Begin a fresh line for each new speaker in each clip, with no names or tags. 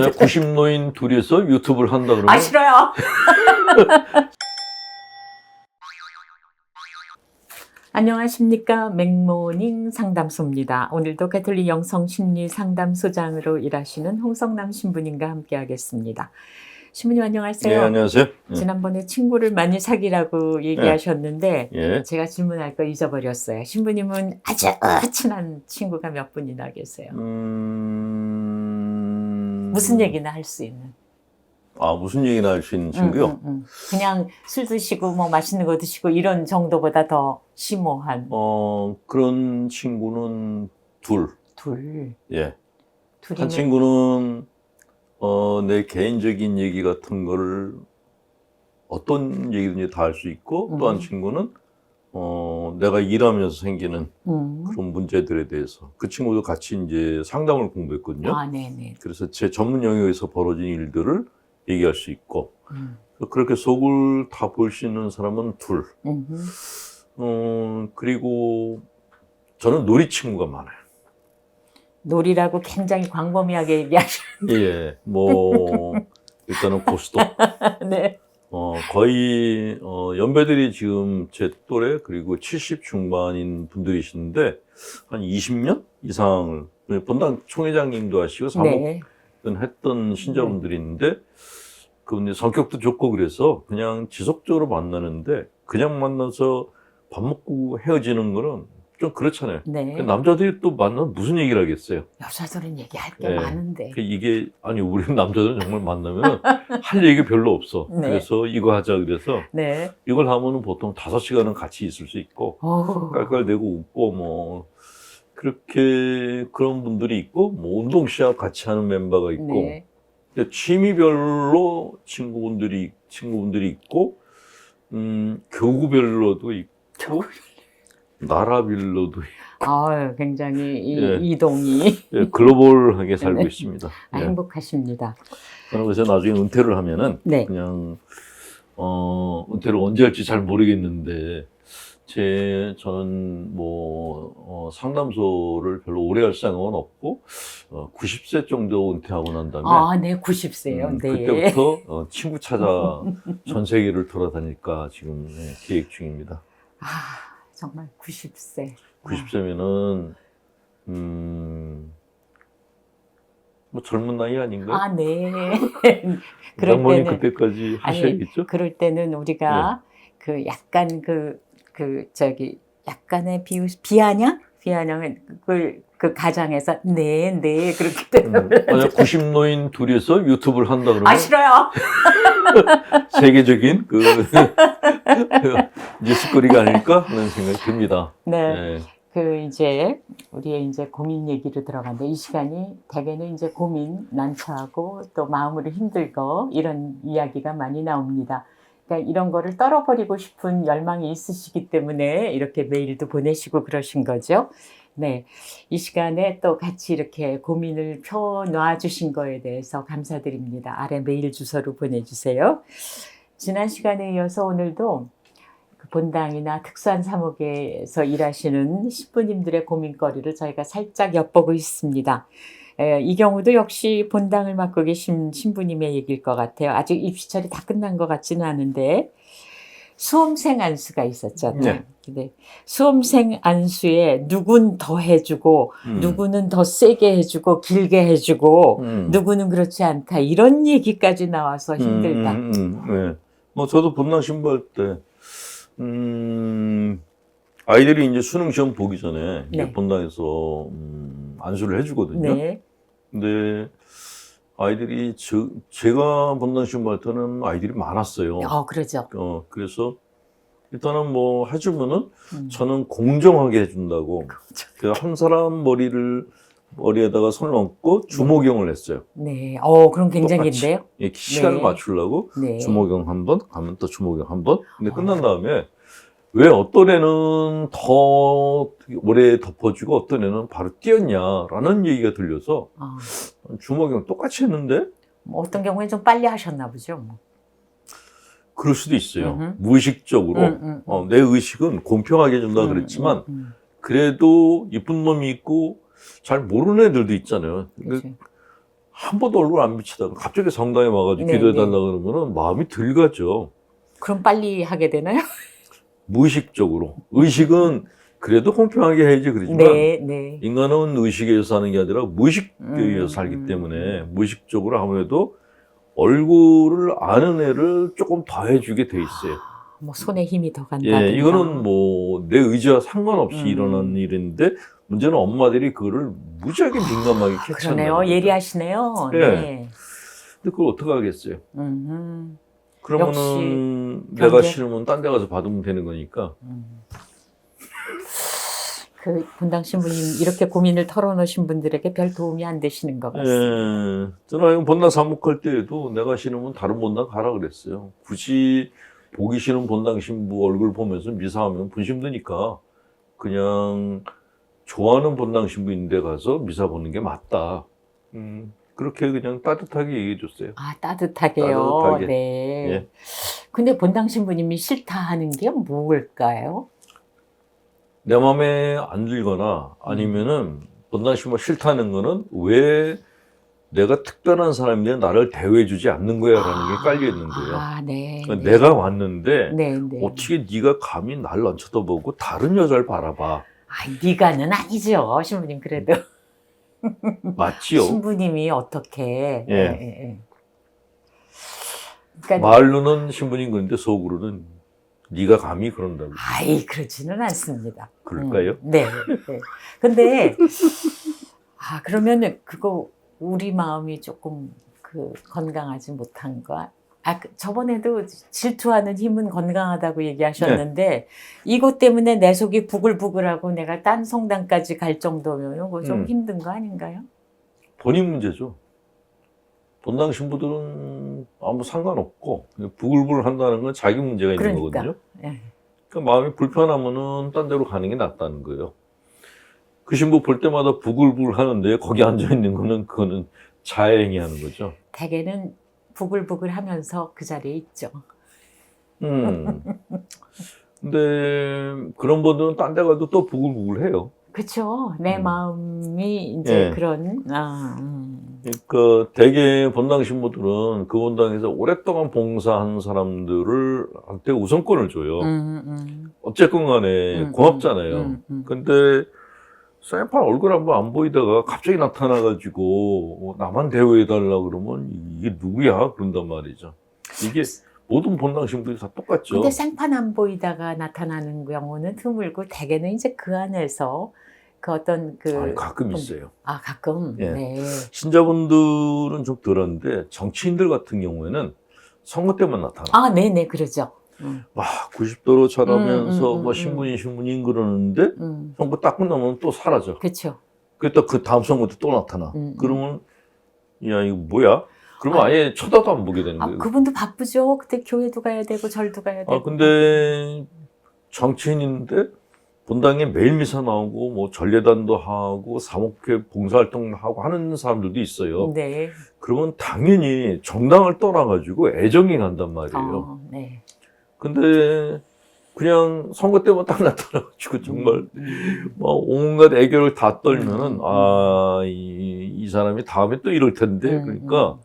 만약 90노인 둘이서 유튜브를 한다 그러면
아 싫어요. 안녕하십니까 맥모닝 상담소입니다. 오늘도 가톨릭 영성 심리 상담소장으로 일하시는 홍성남 신부님과 함께 하겠습니다. 신부님
예,
안녕하세요.
안녕하세요. 예.
지난번에 친구를 많이 사귀라고 얘기하셨는데
예.
제가 질문할 거 잊어버렸어요. 신부님은 아주 친한 친구가 몇 분이나 계세요.
음...
무슨 얘기나 할 수 있는.
아, 무슨 얘기나 할 수 있는 친구요?
음, 음, 음. 그냥 술 드시고 뭐 맛있는 거 드시고 이런 정도보다 더 심오한
어, 그런 친구는 둘.
둘.
예.
둘이면
한 친구는 어, 내 개인적인 얘기 같은 거를 어떤 얘기든지 다 할 수 있고 또한
음.
친구는 어, 내가 일하면서 생기는
음.
그런 문제들에 대해서 그 친구도 같이 이제 상담을 공부했거든요.
아, 네네.
그래서 제 전문 영역에서 벌어진 일들을 얘기할 수 있고
음.
그렇게 속을 다 볼 수 있는 사람은 둘.
음.
어, 그리고 저는 놀이 친구가 많아요.
놀이라고 굉장히 광범위하게 얘기하시.
예, 뭐 일단은 고스톱.
네.
어, 거의 어, 연배들이 지금 제 또래 그리고 70 중반인 분들이신데 한 20년 이상을 본당 총회장님도 하시고 사목은
네.
했던 신자분들이 있는데 그분이 성격도 좋고 그래서 그냥 지속적으로 만나는데 그냥 만나서 밥 먹고 헤어지는 거는 좀 그렇잖아요.
네.
남자들이 또 만나면 무슨 얘기를 하겠어요?
여자들은 얘기할 게
네.
많은데.
그 이게 아니 우리 남자들은 정말 만나면 할 얘기 별로 없어.
네.
그래서 이거 하자 그래서
네.
이걸 하면은 보통 다섯 시간은 같이 있을 수 있고
오.
깔깔대고 웃고 뭐 그렇게 그런 분들이 있고 뭐 운동 시합 같이 하는 멤버가 있고
네.
취미별로 친구분들이 친구분들이 있고 음 교구별로도 있고 나라별로도 있고
아유, 굉장히 이,
예.
이동이
예, 글로벌하게 살고
네.
있습니다.
아,
예.
행복하십니다.
그래서 나중에 은퇴를 하면은
네.
그냥 어 은퇴를 언제 할지 잘 모르겠는데 제 저는 뭐 어, 상담소를 별로 오래 할 생각은 없고 어, 90세 정도 은퇴하고 난 다음에
아, 네, 90세요.
음,
네.
그때부터 어, 친구 찾아 전 세계를 돌아다닐까 지금 예, 계획 중입니다.
아, 정말 90세.
90세면은 음. 뭐 젊은 나이 아닌가요?
아, 네. 그럴
장모님
때는
그때까지 하셔야겠죠?
그럴 때는 우리가
네.
그 약간 그, 그, 저기, 약간의 비우, 비아냥? 비아냥은 그, 그 가장에서, 네, 네, 그렇게.
음, 만약 90노인 둘이서 유튜브를 한다 그러면
아, 싫어요.
세계적인 그 뉴스거리가 아닐까 하는 생각이 듭니다.
네.
네.
그 이제 우리의 이제 고민 얘기로 들어간데 이 시간이 대개는 이제 고민 난처하고 또 마음으로 힘들고 이런 이야기가 많이 나옵니다. 그러니까 이런 거를 떨어버리고 싶은 열망이 있으시기 때문에 이렇게 메일도 보내시고 그러신 거죠. 네. 이 시간에 또 같이 이렇게 고민을 펴놔 주신 거에 대해서 감사드립니다. 아래 메일 주소로 보내주세요. 지난 시간에 이어서 오늘도 그 본당이나 특수한 사목에서 일하시는 신부님들의 고민거리를 저희가 살짝 엿보고 있습니다. 에, 이 경우도 역시 본당을 맡고 계신 신부님의 얘기일 것 같아요. 아직 입시철이 다 끝난 것 같지는 않은데 수험생 안수가 있었잖아요.
네.
근데 수험생 안수에 누군 더 해주고
음.
누구는 더 세게 해주고 길게 해주고
음.
누구는 그렇지 않다 이런 얘기까지 나와서 힘들다.
음, 음, 음, 네. 뭐 저도 본당 신부할 때 음, 아이들이 이제 수능 시험 보기 전에
네.
본당에서 음, 안수를 해주거든요.
네.
근데 아이들이 저, 제가 본당 신부할 때는 아이들이 많았어요.
어 그러죠.
어, 그래서 일단은 뭐 해주면은
음.
저는 공정하게 해준다고. 그한 사람 머리를 머리에다가 손을 얹고 주모경을 했어요.
네. 어, 그럼 굉장히인데요?
예, 시간을
네.
맞추려고
네.
주모경 한 번, 가면 또 주모경 한 번. 근데 끝난 다음에 왜 어떤 애는 더 오래 덮어주고 어떤 애는 바로 뛰었냐라는 얘기가 들려서
어,
주모경 똑같이 했는데
뭐 어떤 경우에 좀 빨리 하셨나 보죠. 뭐.
그럴 수도 있어요.
음흠.
무의식적으로.
음, 음,
어, 내 의식은 공평하게 해준다
음,
그랬지만
음, 음.
그래도 이쁜 놈이 있고 잘 모르는 애들도 있잖아요. 그
그치.
한 번도 얼굴 안 비치다가 갑자기 성당에 와가지고
네,
기도해달라 그러면은 마음이 들 가죠.
그럼 빨리 하게 되나요?
무의식적으로. 의식은 그래도 공평하게 해야지 그러지만
네, 네.
인간은 의식에 의해서 사는 게 아니라 무의식에
음,
의해서 살기
음,
때문에 무의식적으로 아무래도 얼굴을 아는 애를 조금 더 해주게 돼 있어요.
뭐 손에 힘이 더 간다.
예, 이거는 뭐 내 의지와 상관없이
음.
일어난 일인데 문제는 엄마들이 그거를 무지하게 민감하게 캐치한다.
아, 그러네요. 예리하시네요.
예.
네.
근데 그걸 어떻게 하겠어요?
음,
그러면은 내가
견뎌-
싫으면 딴 데 가서 받으면 되는 거니까.
음. 그 본당 신부님 이렇게 고민을 털어놓으신 분들에게 별 도움이 안 되시는 것 같습니다.
예. 저는 본당 사목할 때에도 내가 싫으면 다른 본당 가라 그랬어요. 굳이 보기 싫은 본당 신부 얼굴 보면서 미사하면 분심 드니까 그냥 좋아하는 본당 신부인데 가서 미사 보는 게 맞다. 음, 그렇게 그냥 따뜻하게 얘기해 줬어요.
아 따뜻하게요.
따뜻하게.
네.
예.
근데 본당 신부님이 싫다 하는 게 뭘까요?
내 마음에 안 들거나 아니면은 본당 신부가 싫다는 거는 왜 내가 특별한 사람인데 나를 대우해 주지 않는 거야라는 게 깔려 있는 거예요.
아, 네.
그러니까
네.
내가 왔는데
네, 네.
어떻게 네가 감히 나를 안 쳐다보고 다른 여자를 바라봐
아, 네가는 아니죠, 신부님 그래도.
맞지요?
신부님이 어떻게?
예.
예. 그러니까
말로는 신부님 그런데 속으로는 네가 감히 그런다고
아이 그렇지는 않습니다.
그럴까요?
음, 네. 네. 근데 아 그러면은 그거 우리 마음이 조금 그 건강하지 못한 거. 아 그, 저번에도 질투하는 힘은 건강하다고 얘기하셨는데
네.
이것 때문에 내 속이 부글부글하고 내가 딴 성당까지 갈 정도면 그거 좀
음.
힘든 거 아닌가요?
본인 문제죠. 본당 신부들은 아무 상관없고 부글부글 한다는 건 자기 문제가 있는
그러니까.
거거든요.
예.
그러니까 마음이 불편하면은 딴 데로 가는 게 낫다는 거예요. 그 신부 볼 때마다 부글부글 하는데 거기 앉아 있는 거는 그거는 자행이 하는 거죠.
대개는 부글부글 하면서 그 자리에 있죠.
음. 근데 그런 분들은 딴 데 가도 또 부글부글 해요.
그렇죠. 내
음.
마음이 이제
예.
그런 아, 음.
그러니까 대개 본당 신부들은 그 본당에서 오랫동안 봉사한 사람들을 한테 우선권을 줘요.
음, 음.
어쨌건 간에
음,
고맙잖아요.
음, 음.
근데 쌤판 얼굴 한번 안 보이다가 갑자기 나타나가지고 뭐 나만 대우해달라 그러면 이게 누구야? 그런단 말이죠. 이게 모든 본당 신부들이 다 똑같죠.
근데 생판 안 보이다가 나타나는 경우는 드물고 대개는 이제 그 안에서 그 어떤 그
아니, 가끔 있어요.
아 가끔
예.
네.
신자분들은 좀 덜한데 정치인들 같은 경우에는 선거 때만 나타나.
아 네네 그러죠. 음,
막 90도로 쳐다면서
음, 음,
뭐
음,
신분인 신분인 그러는데
음.
선거 딱 끝나면 또 사라져.
그렇죠.
그랬다 그 다음 선거 때 또 나타나.
음, 음.
그러면 야 이거 뭐야? 그러면
아.
아예 쳐다도 안 보게 되는
아
거예요.
그분도 바쁘죠. 그때 교회도 가야 되고 절도 가야 되고.
아 근데 정치인인데 본당에 매일 미사 나오고 뭐 전례단도 하고 사목회 봉사활동 하고 하는 사람들도 있어요.
네.
그러면 당연히 정당을 떠나가지고 애정이 간단 말이에요.
어, 네.
근데 그냥 선거 때만 딱 나타나가지고 정말
음,
뭐 온갖 애교를 다 떨면은
음,
아, 이, 이 사람이 다음에 또 이럴 텐데
음,
그러니까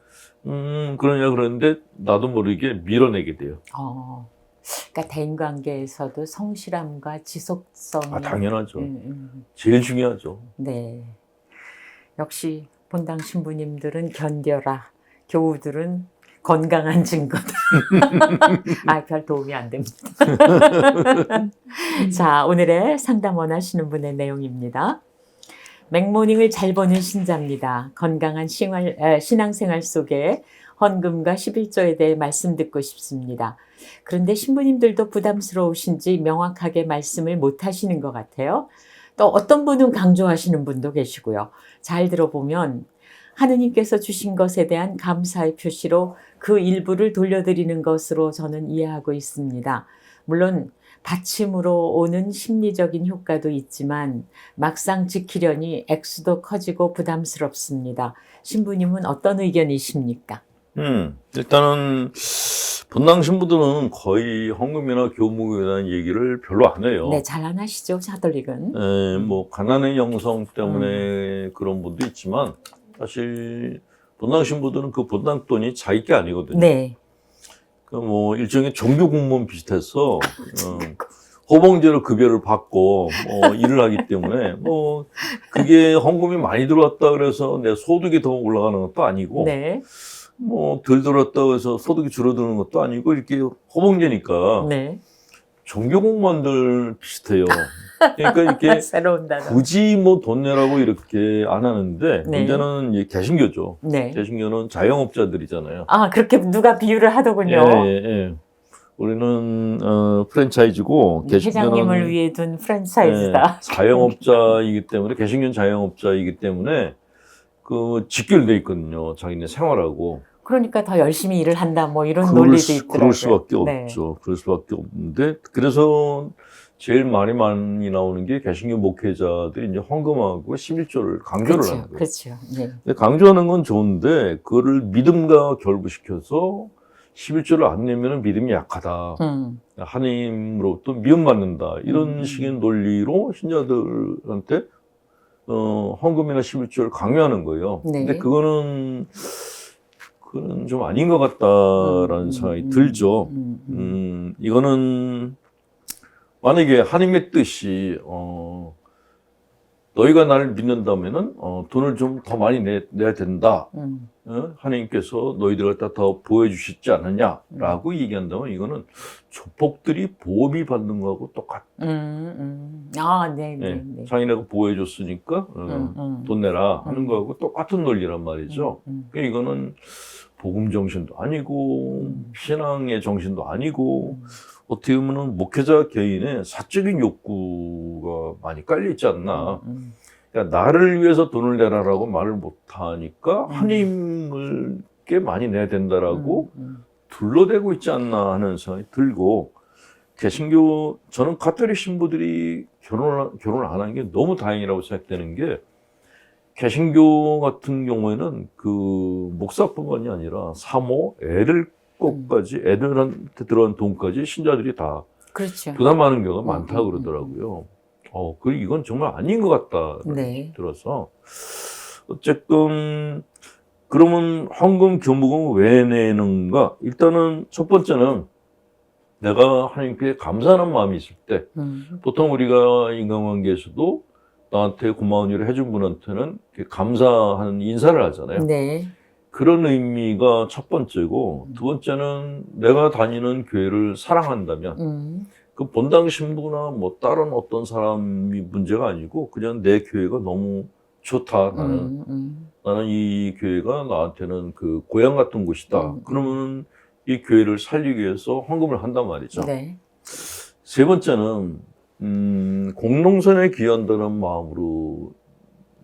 음 그러냐 그러는데 나도 모르게 밀어내게 돼요.
어. 그러니까 대인 관계에서도 성실함과 지속성.
아 당연하죠.
음, 음.
제일 중요하죠.
네. 역시 본당 신부님들은 견뎌라. 교우들은 건강한 증거다. 아, 별 도움이 안 됩니다. 자, 오늘의 상담 원하시는 분의 내용입니다. 맥모닝을 잘 보는 신자입니다. 건강한 에, 신앙생활 속에 헌금과 11조에 대해 말씀 듣고 싶습니다. 그런데 신부님들도 부담스러우신지 명확하게 말씀을 못 하시는 것 같아요. 또 어떤 분은 강조하시는 분도 계시고요. 잘 들어보면 하느님께서 주신 것에 대한 감사의 표시로 그 일부를 돌려드리는 것으로 저는 이해하고 있습니다. 물론 받침으로 오는 심리적인 효과도 있지만 막상 지키려니 액수도 커지고 부담스럽습니다. 신부님은 어떤 의견이십니까?
음 일단은 본당 신부들은 거의 헌금이나 교목에 대한 얘기를 별로 안 해요.
네, 잘 안 하시죠, 자돌릭은?
에, 뭐 가난의 영성 때문에 그런 분도 있지만 사실 본당 신부들은 그 본당 돈이 자기 게 아니거든요.
네.
그 뭐 일종의 종교 공무원 비슷해서 어, 호봉제로 급여를 받고 뭐 일을 하기 때문에 뭐 그게 헌금이 많이 들어왔다 그래서 내 소득이 더 올라가는 것도 아니고
네.
뭐 덜 들어왔다 그래서 소득이 줄어드는 것도 아니고 이렇게 호봉제니까
네.
종교 공무원들 비슷해요. 그러니까 이렇게
새로운 단어.
굳이 뭐 돈 내라고 이렇게 안 하는데
네.
문제는 이제 개신교죠.
네.
개신교는 자영업자들이잖아요.
아, 그렇게 누가 비유를 하더군요.
예, 예, 예. 우리는 어, 프랜차이즈고 개신교는
회장님을 위해 둔 프랜차이즈다.
예, 자영업자이기 때문에 개신교는 자영업자이기 때문에 그 직결돼 있거든요. 자기네 생활하고
그러니까 더 열심히 일을 한다. 뭐 이런 논리도
수,
있더라고요.
그럴 수밖에
네.
없죠. 그럴 수밖에 없는데 그래서 제일 말이 많이 나오는 게 개신교 목회자들이 이제 헌금하고 11조를 강조를
그렇죠.
하는 거예요.
그렇죠. 네.
근데 강조하는 건 좋은데 그거를 믿음과 결부시켜서 11조를 안 내면 믿음이 약하다.
음.
하나님으로부터 미움받는다. 이런
음.
식의 논리로 신자들한테 어, 헌금이나 11조를 강요하는 거예요.
네.
근데 그거는 그거는 좀 아닌 것 같다라는
음,
생각이
음,
들죠.
음, 음.
음, 이거는 만약에 하나님의 뜻이 어, 너희가 나를 믿는다면은 어, 돈을 좀 더 많이 내, 내야 된다.
음.
어? 하나님께서 너희들 갖다 더 보여주시지 않느냐라고
음.
얘기한다면 이거는 조폭들이 보험이 받는 거하고 똑같.
음, 음. 아, 네, 네,
예.
네.
자기네가 보호해줬으니까 어,
음, 음.
돈 내라 하는
음.
거하고 똑같은 논리란 말이죠.
음,
그러니까 이거는 복음 정신도 아니고
음.
신앙의 정신도 아니고
음.
어떻게 보면 목회자 개인의 사적인 욕구가 많이 깔려 있지 않나.
음,
그러니까 나를 위해서 돈을 내라라고 말을 못 하니까
음.
하나님을 꽤 많이 내야 된다라고
음,
둘러대고 있지 않나 하는 생각이 들고 개신교 저는 가톨릭 신부들이 결혼을 결혼을 안 한 게 너무 다행이라고 생각되는 게 개신교 같은 경우에는 그 목사뿐만이 아니라 사모 애들 것까지 애들한테 들어간 돈까지 신자들이 다
그렇죠.
부담하는 경우가
음,
많다
음,
그러더라고요. 어, 그 이건 정말 아닌 것 같다.
네.
들어서 어쨌든 그러면 헌금 교무금을 왜 내는가? 일단은 첫 번째는 내가 하나님께 감사하는 마음이 있을 때
음,
보통 우리가 인간관계에서도 나한테 고마운 일을 해준 분한테는 감사하는 인사를 하잖아요.
네.
그런 의미가 첫 번째고 두 번째는 내가 다니는 교회를 사랑한다면
음,
그 본당 신부나 뭐 다른 어떤 사람이 문제가 아니고 그냥 내 교회가 너무 좋다 나는.
음, 음,
나는 이 교회가 나한테는 그 고향 같은 곳이다.
음.
그러면 이 교회를 살리기 위해서 헌금을 한단 말이죠.
네.
세 번째는 음, 공동선에 기여한다는 마음으로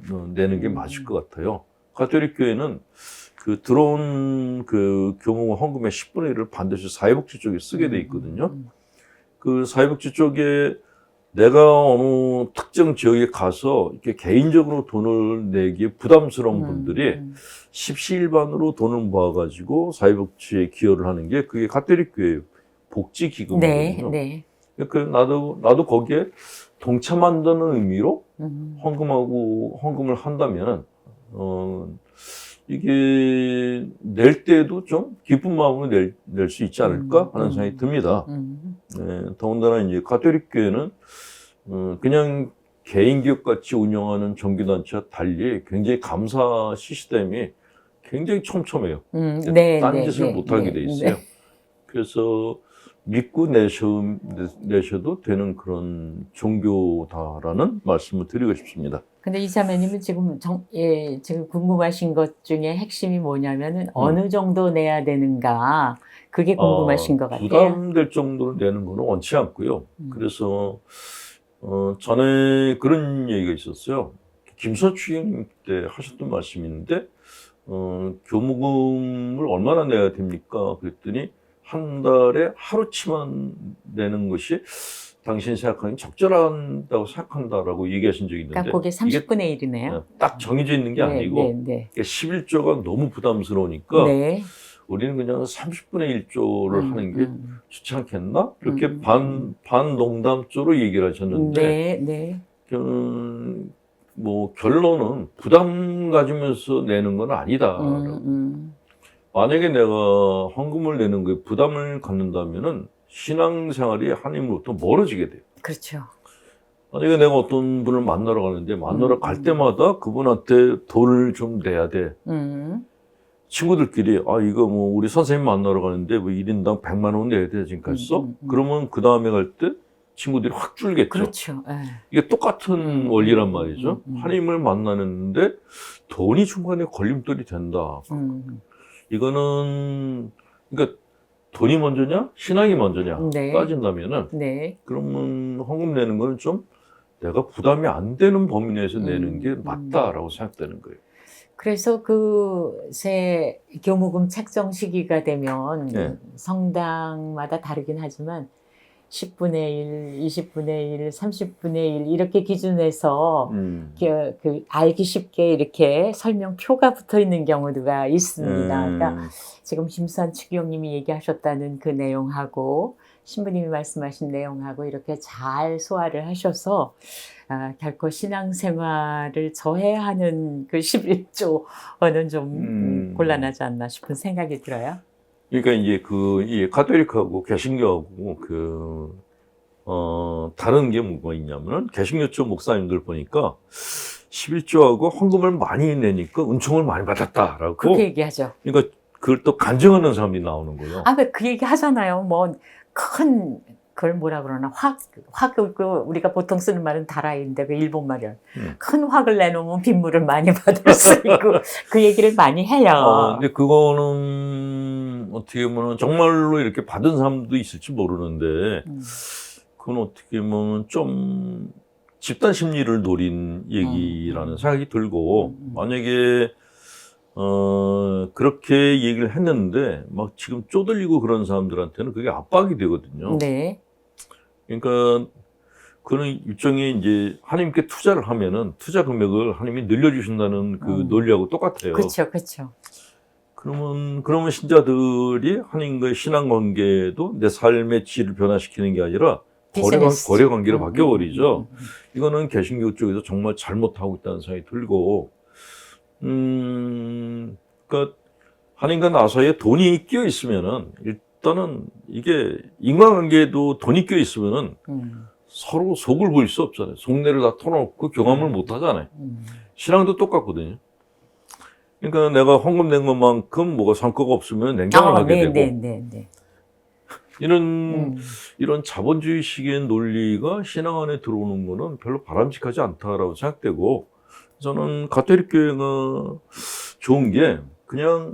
어, 내는 게
음.
맞을 것 같아요. 가톨릭 교회는 그 들어온 그 교무 헌금의 10분의 1을 반드시 사회복지 쪽에 쓰게 돼 있거든요.
음,
그 사회복지 쪽에 내가 어느 특정 지역에 가서 이렇게 개인적으로 돈을 내기에 부담스러운
음,
분들이
음,
십시일반으로 돈을 모아가지고 사회복지에 기여를 하는 게 그게 가톨릭 교회 복지
네,
기금이거든요.
네.
그 나도 나도 거기에 동참한다는 의미로
음,
헌금하고 헌금을 한다면 어 이게 낼 때도 좀 기쁜 마음으로 낼낼수 있지 않을까
음,
하는
음.
생각이 듭니다.
음,
네, 더군다나 이제 가톨릭 교회는 어, 그냥 개인 기업 같이 운영하는 종교단체와 달리 굉장히 감사 시스템이 굉장히 촘촘해요.
음, 네,
딴
네,
짓을
네,
못하게
네,
돼 있어요.
네.
그래서 믿고 내셔, 내셔 도 되는 그런 종교다라는 말씀을 드리고 싶습니다.
근데 이사매님은 지금 정, 예, 지금 궁금하신 것 중에 핵심이 뭐냐면은 어느 정도 내야 되는가 그게 궁금하신 것 같아요.
음. 어, 부담될 정도로 내는 거는 원치 않고요.
음.
그래서 어, 전에 그런 얘기가 있었어요. 김서추 형님 때 하셨던 말씀이 있는데 어, 교무금을 얼마나 내야 됩니까? 그랬더니 한 달에 하루치만 내는 것이 당신이 생각하기엔 적절한다고 생각한다라고 얘기하신 적이 있는데
그러니까 그게 30분의 1이네요.
어, 딱 정해져 있는 게 아니고
네, 네,
11조가 너무
네.
부담스러우니까
네.
우리는 그냥 30분의 1조를
음,
하는 게
음.
좋지 않겠나? 이렇게
음.
반, 반 농담조로 얘기를 하셨는데,
네, 네.
저는 뭐 결론은 부담 가지면서 내는 건 아니다.
음, 음.
만약에 내가 헌금을 내는 거에 부담을 갖는다면은 신앙생활이 하나님으로부터 멀어지게 돼요.
그렇죠.
만약에 내가 어떤 분을 만나러 가는데 만나러
음.
갈 때마다 그분한테 돈을 좀 내야 돼.
음,
친구들끼리 아 이거 뭐 우리 선생님 만나러 가는데 뭐 1인당 100만 원 내야 돼 지금까지 써?
음, 음, 음.
그러면 그 다음에 갈 때 친구들이 확 줄겠죠.
그렇죠. 예.
이게 똑같은
음,
원리란
음,
말이죠.
음, 음.
하나님을 만나는데 돈이 중간에 걸림돌이 된다.
음,
이거는 그러니까 돈이 먼저냐 신앙이 먼저냐
네.
따진다면은
네.
그러면 헌금 내는 거는 좀 내가 부담이 안 되는 범위 내에서
음,
내는 게
음.
맞다라고 생각되는 거예요.
그래서 그 새 교무금 책정 시기가 되면
네.
성당마다 다르긴 하지만 10분의 1, 20분의 1, 30분의 1 이렇게 기준해서
음.
그, 그 알기 쉽게 이렇게 설명표가 붙어 있는 경우가 있습니다.
음.
그러니까 지금 심수한 추기용님이 얘기하셨다는 그 내용하고 신부님이 말씀하신 내용하고 이렇게 잘 소화를 하셔서 아, 결코 신앙생활을 저해하는 그 11조는 좀 음,
음.
곤란하지 않나 싶은 생각이 들어요.
그러니까 이제 그, 이 가톨릭하고 개신교하고 그, 어, 다른 게 뭐가 있냐면은 개신교 쪽 목사님들 보니까 11조하고 헌금을 많이 내니까 은총을 많이 받았다라고.
그렇게 얘기하죠.
그러니까 그걸 또 간증하는 사람이 나오는 거예요.
아, 왜그 얘기 하잖아요. 뭐, 큰, 그걸 뭐라 그러나, 확, 확을, 그, 우리가 보통 쓰는 말은 다라인데, 그 일본 말이야.
음.
큰 확을 내놓으면 빗물을 많이 받을 수 있고, 그 얘기를 많이 해요.
어, 근데 그거는 어떻게 보면 정말로 이렇게 받은 사람도 있을지 모르는데
음,
그건 어떻게 보면 좀 집단 심리를 노린 얘기라는
음.
생각이 들고
음, 음.
만약에 어 그렇게 얘기를 했는데 막 지금 쪼들리고 그런 사람들한테는 그게 압박이 되거든요.
네.
그러니까 그는 일종의 이제 하나님께 투자를 하면은 투자 금액을 하나님이 늘려주신다는 그
음.
논리하고 똑같아요.
그렇죠, 그렇죠.
그러면 그러면 신자들이 하나님과의 신앙 관계도 내 삶의 질을 변화시키는 게 아니라 거래. 거래 관계로
음,
바뀌어 버리죠.
음, 음,
이거는 개신교 쪽에서 정말 잘못하고 있다는 생각이 들고, 음, 그러니까 하나님과 나 사이에 돈이 끼어 있으면은 일단은 이게 인간관계에도 돈이 끼어 있으면은
음,
서로 속을 보일 수 없잖아요. 속내를 다 털어놓고 교감을 못 하잖아요.
음.
신앙도 똑같거든요. 그러니까 내가 헌금 낸 것만큼 뭐가 성과가 없으면 냉정을
아,
하게
네,
되고
네, 네, 네.
이런
음,
이런 자본주의식의 논리가 신앙 안에 들어오는 거는 별로 바람직하지 않다라고 생각되고 저는 가톨릭 교회가 좋은 게 그냥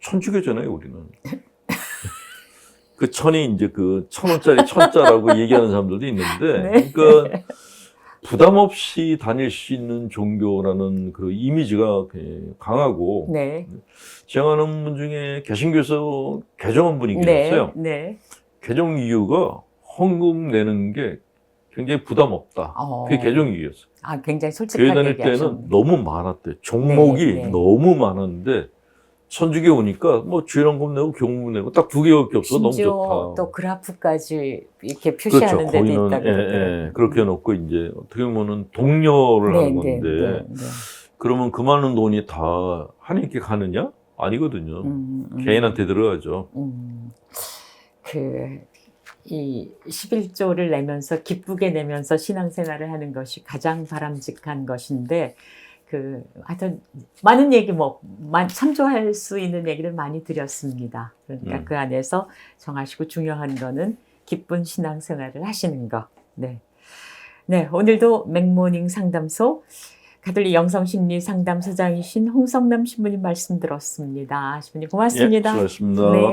천주교잖아요 우리는 그 천이 이제 그 천 원짜리 천자라고 얘기하는 사람들도 있는데
네.
그러니까 부담 없이 다닐 수 있는 종교라는 그 이미지가 그 강하고
네.
아는 분 중에 개신교에서 개정한 분이
네.
계셨어요.
네.
개정 이유가 헌금 내는 게 굉장히 부담 없다.
어.
그게 개정 이유였어요.
아, 굉장히
교회
솔직하게
다닐
얘기하셨네.
때는 너무 많았대. 종목이
네, 네.
너무 많았는데 천주교 오니까 뭐 주일헌금 내고 교문 내고 딱 두 개밖에 없어. 너무 좋다.
또 그래프까지 이렇게
그렇죠.
표시하는 데도
거기는
있다고
예,
그러더라고요.
예, 그렇게 해놓고 이제 어떻게 보면은 동료를
네,
하는
네,
건데
네, 네.
그러면 그 많은 돈이 다 하나님께 가느냐? 아니거든요.
음, 음.
개인한테 들어가죠.
음, 그, 이 11조를 내면서 기쁘게 내면서 신앙생활을 하는 것이 가장 바람직한 것인데, 그, 하여튼, 많은 얘기 뭐, 많- 참조할 수 있는 얘기를 많이 드렸습니다. 그러니까
음.
그 안에서 정하시고 중요한 거는 기쁜 신앙생활을 하시는 거. 네. 네, 오늘도 맥모닝 상담소 가톨릭 영성심리 상담소장이신 홍성남 신부님 말씀 들었습니다. 신부님 고맙습니다.
예, 수고하셨습니다.
네.